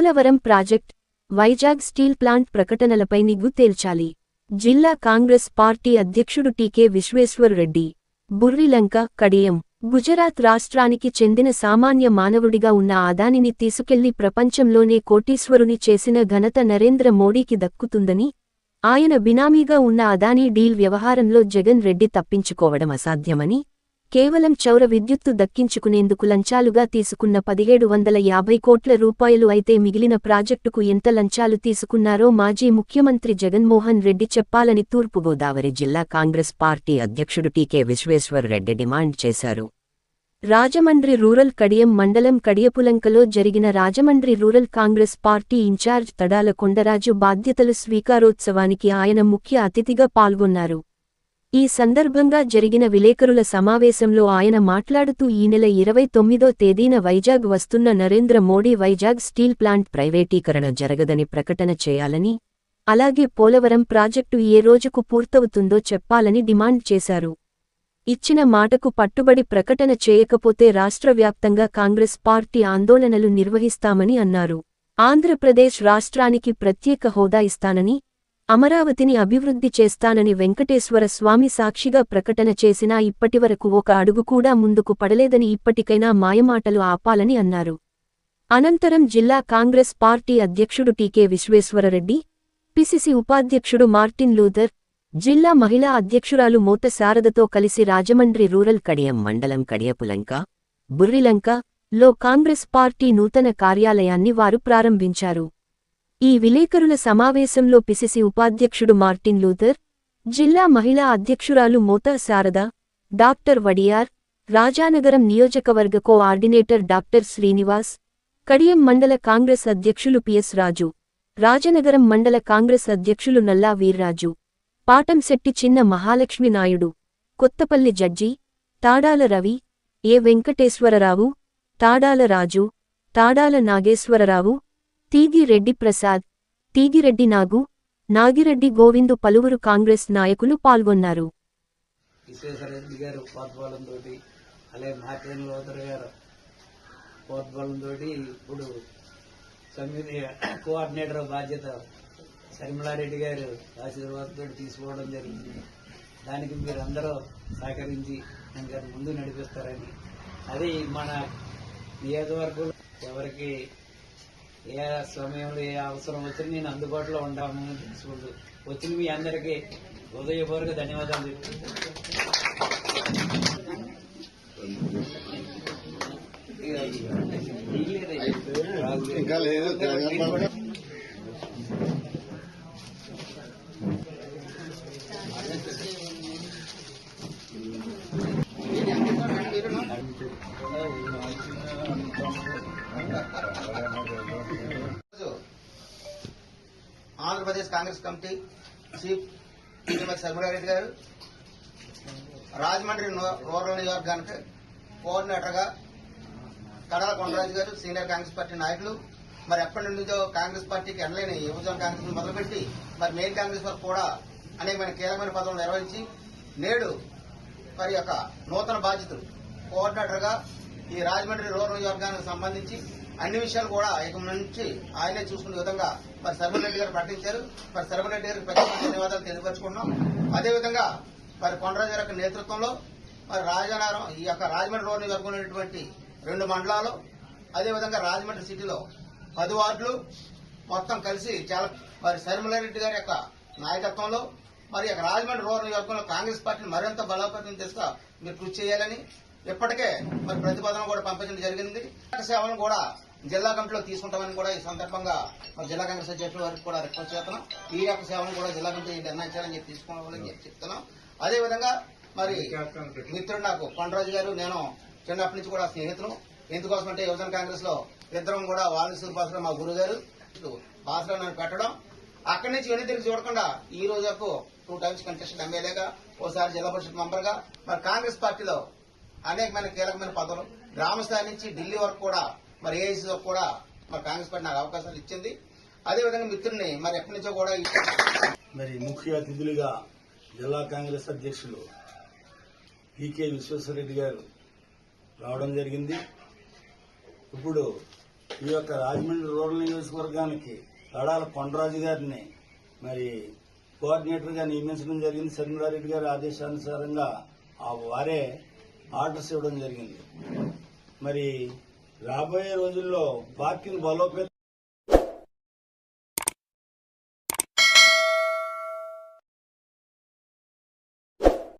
Polavaram project Vizag steel plant ప్రకటనలపై నిగ్గు తేల్చాలి. జిల్లా కాంగ్రెస్ పార్టీ అధ్యక్షుడు టీకే విశ్వేశ్వర్రెడ్డి బుర్రిలంక కడియం గుజరాత్ రాష్ట్రానికి చెందిన సామాన్య మానవుడిగా ఉన్న ఆదానిని తీసుకెళ్ళి ప్రపంచంలోనే కోటీశ్వరుని చేసిన ఘనత నరేంద్ర మోడీకి దక్కుతుందని ఆయన బినామీగా ఉన్న అదానీ డీల్ వ్యవహారంలో జగన్ రెడ్డి తప్పించుకోవడం అసాధ్యమని కేవలం చౌర విద్యుత్తు దక్కించుకునేందుకు లంచాలుగా తీసుకున్న పదిహేడు వందల యాభై కోట్ల రూపాయలు అయితే మిగిలిన ప్రాజెక్టుకు ఎంత లంచాలు తీసుకున్నారో మాజీ ముఖ్యమంత్రి జగన్మోహన్ రెడ్డి చెప్పాలని తూర్పుగోదావరి జిల్లా కాంగ్రెస్ పార్టీ అధ్యక్షుడు టీకే విశ్వేశ్వరరెడ్డి డిమాండ్ చేశారు. రాజమండ్రి రూరల్ కడియం మండలం కడియపులంకలో జరిగిన Rajahmundry rural Congress party in-charge Tadala Kondaraju బాధ్యతలు స్వీకారోత్సవానికి ఆయన ముఖ్య అతిథిగా పాల్గొన్నారు. ఈ సందర్భంగా జరిగిన విలేకరుల సమావేశంలో ఆయన మాట్లాడుతూ ఈ నెల ఇరవై తొమ్మిదో తేదీన వైజాగ్ వస్తున్న నరేంద్ర మోడీ వైజాగ్ స్టీల్ ప్లాంట్ ప్రైవేటీకరణ జరగదని ప్రకటన చేయాలని అలాగే పోలవరం ప్రాజెక్టు ఏ రోజుకు పూర్తవుతుందో చెప్పాలని డిమాండ్ చేశారు. ఇచ్చిన మాటకు పట్టుబడి ప్రకటన చేయకపోతే రాష్ట్ర వ్యాప్తంగా కాంగ్రెస్ పార్టీ ఆందోళనలు నిర్వహిస్తామని అన్నారు. ఆంధ్రప్రదేశ్ రాష్ట్రానికి ప్రత్యేక హోదా ఇస్తానని అమరావతిని అభివృద్ధి చేస్తానని వెంకటేశ్వర స్వామి సాక్షిగా ప్రకటన చేసినా ఇప్పటివరకు ఒక అడుగు కూడా ముందుకు పడలేదని ఇప్పటికైనా మాయమాటలు ఆపాలని అన్నారు. అనంతరం జిల్లా కాంగ్రెస్ పార్టీ అధ్యక్షుడు టీకే విశ్వేశ్వరరెడ్డి పిసిసి ఉపాధ్యక్షుడు మార్టిన్ లూథర్ జిల్లా మహిళా అధ్యక్షురాలు మోత శారదతో కలిసి రాజమండ్రి రూరల్ కడియం మండలం కడియపులంక బుర్రిలంక లో కాంగ్రెస్ పార్టీ నూతన కార్యాలయాన్ని వారు ప్రారంభించారు. ఈ విలేకరుల సమావేశంలో పిసిసి ఉపాధ్యక్షుడు మార్టిన్ లూథర్ జిల్లా మహిళా అధ్యక్షురాలు మోతా శారద డాక్టర్ వడియార్ రాజానగరం నియోజకవర్గ కోఆర్డినేటర్ డాక్టర్ శ్రీనివాస్ కడియం మండల కాంగ్రెస్ అధ్యక్షులు పిఎస్ రాజు రాజనగరం మండల కాంగ్రెస్ అధ్యక్షులు నల్లా వీర్రాజు పాటంశెట్టి చిన్న మహాలక్ష్మి నాయుడు కొత్తపల్లి జడ్జి తాడాల రవి ఏ వెంకటేశ్వరరావు తాడాల రాజు తాడాల నాగేశ్వరరావు తీగిరెడ్డి ప్రసాద్ తీగిరెడ్డి నాగు నాగిరెడ్డి గోవిందు పలువురు కాంగ్రెస్ నాయకులు పాల్గొన్నారు. విశ్వేశ్వరరెడ్డి గారు పోర్తబలంతో అలాగే మార్టిన్ లోతర్ గారు పోర్తబలంతో ఇప్పుడు సమితి కోఆర్డినేటర్ బాధ్యత శర్మలారెడ్డి గారు ఆశీర్వాదంతో తీసుకోవడం జరిగింది. దానికి మీరు అందరూ సహకరించి ఇంకా ముందు నడిపిస్తారని. అది మన నియోజకవర్గంలో ఎవరికి ఏ సమయంలో ఏ అవసరం వచ్చినా నేను అందుబాటులో ఉంటామని తెలుసుకుంటూ వచ్చిన మీ అందరికీ హృదయపూర్వక ధన్యవాదాలు చెప్తున్నాను. ఇంకా లేదు. ఆంధ్రప్రదేశ్ కాంగ్రెస్ కమిటీ చీఫ్ శ్రీమతి శర్మిలారెడ్డి గారు రాజమండ్రి రూరల్ నియోజకవర్గానికి కోఆర్డినేటర్గా కడల కొండరాజు గారు సీనియర్ కాంగ్రెస్ పార్టీ నాయకులు. మరి ఎప్పటి నుంచో కాంగ్రెస్ పార్టీకి ఎనలేని యువజన కాంగ్రెస్ మొదలుపెట్టి మరి మెయిన్ కాంగ్రెస్ వరకు కూడా అనేకమైన కీలకమైన పదవులు నిర్వహించి నేడు మరి యొక్క నూతన బాధ్యతలు కోఆర్డినేటర్గా ఈ రాజమండ్రి రూరల్ నియోజకవర్గానికి సంబంధించి అన్ని విషయాలు కూడా ఇక నుంచి ఆయనే చూసుకునే విధంగా మరి సర్వరెడ్డి గారు ప్రకటించారు. మరి సర్వరెడ్డి గారికి ప్రత్యేక ధన్యవాదాలు తెలియపరుచుకున్నాం అదేవిధంగా మరి కొండరాజు గారి యొక్క నేతృత్వంలో మరి రాజానగరం ఈ యొక్క రాజమండ్రి రోడ్ నియోజకవర్గంలో రెండు మండలాలు అదేవిధంగా రాజమండ్రి సిటీలో పది వార్డులు మొత్తం కలిసి చాలా మరి శర్మలారెడ్డి గారి యొక్క నాయకత్వంలో మరి యొక్క రాజమండ్రి రూరల్ నియోజకవర్గంలో కాంగ్రెస్ పార్టీని మరింత బలోపేతం చేస్తా మీరు కృషి చేయాలని ఇప్పటికే మరి ప్రతిపాదన కూడా పంపించడం జరిగింది. సేవలను కూడా జిల్లా కమిటీలో తీసుకుంటామని కూడా ఈ సందర్భంగా మరి జిల్లా కాంగ్రెస్ అధ్యక్షుల వారికి కూడా రిక్వెస్ట్ చేస్తున్నాం. ఈ యొక్క సేవను కూడా జిల్లా కమిటీ నిర్ణయించాలని చెప్పి తీసుకోవాలని చెప్పి చెప్తున్నాం. అదేవిధంగా మరి మిత్రుడు నాకు కొండరాజు గారు నేను చిన్నప్పటి నుంచి కూడా స్నేహితులు. ఎందుకోసం అంటే యువజన కాంగ్రెస్లో ఇద్దరం కూడా వాల్మీకి భాషలో మా గురుగారు. భాషలో నన్ను పెట్టడం. అక్కడి నుంచి వెను తిరిగి చూడకుండా ఈ రోజు వరకు టూ టైమ్స్ కంటెస్టెడ్ ఎమ్మెల్యేగా ఓసారి జిల్లా పరిషత్ మెంబర్గా. మరి కాంగ్రెస్ పార్టీలో అనేకమైన కీలకమైన పదవులు. గ్రామ స్థాయి నుంచి ఢిల్లీ వరకు కూడా మరి ఏఐసీ కూడా మరి కాంగ్రెస్ పార్టీ నాకు అవకాశాలు ఇచ్చింది. అదేవిధంగా మిత్రుడిని మరి ఎప్పటి నుంచో కూడా మరి ముఖ్య అతిథులుగా జిల్లా కాంగ్రెస్ అధ్యక్షులు పీకే విశ్వేశ్వరరెడ్డి గారు రావడం జరిగింది. ఇప్పుడు ఈ యొక్క రాజమండ్రి రూరల్ నియోజకవర్గానికి లడాల కొండరాజు గారిని మరి కోఆర్డినేటర్గా నియమించడం జరిగింది. శర్మిలారెడ్డి గారి ఆదేశానుసారంగా ఆ వారే ఆర్డర్స్ ఇవ్వడం జరిగింది. మరి రాబోయే రోజుల్లో పార్టీని బలోపేతం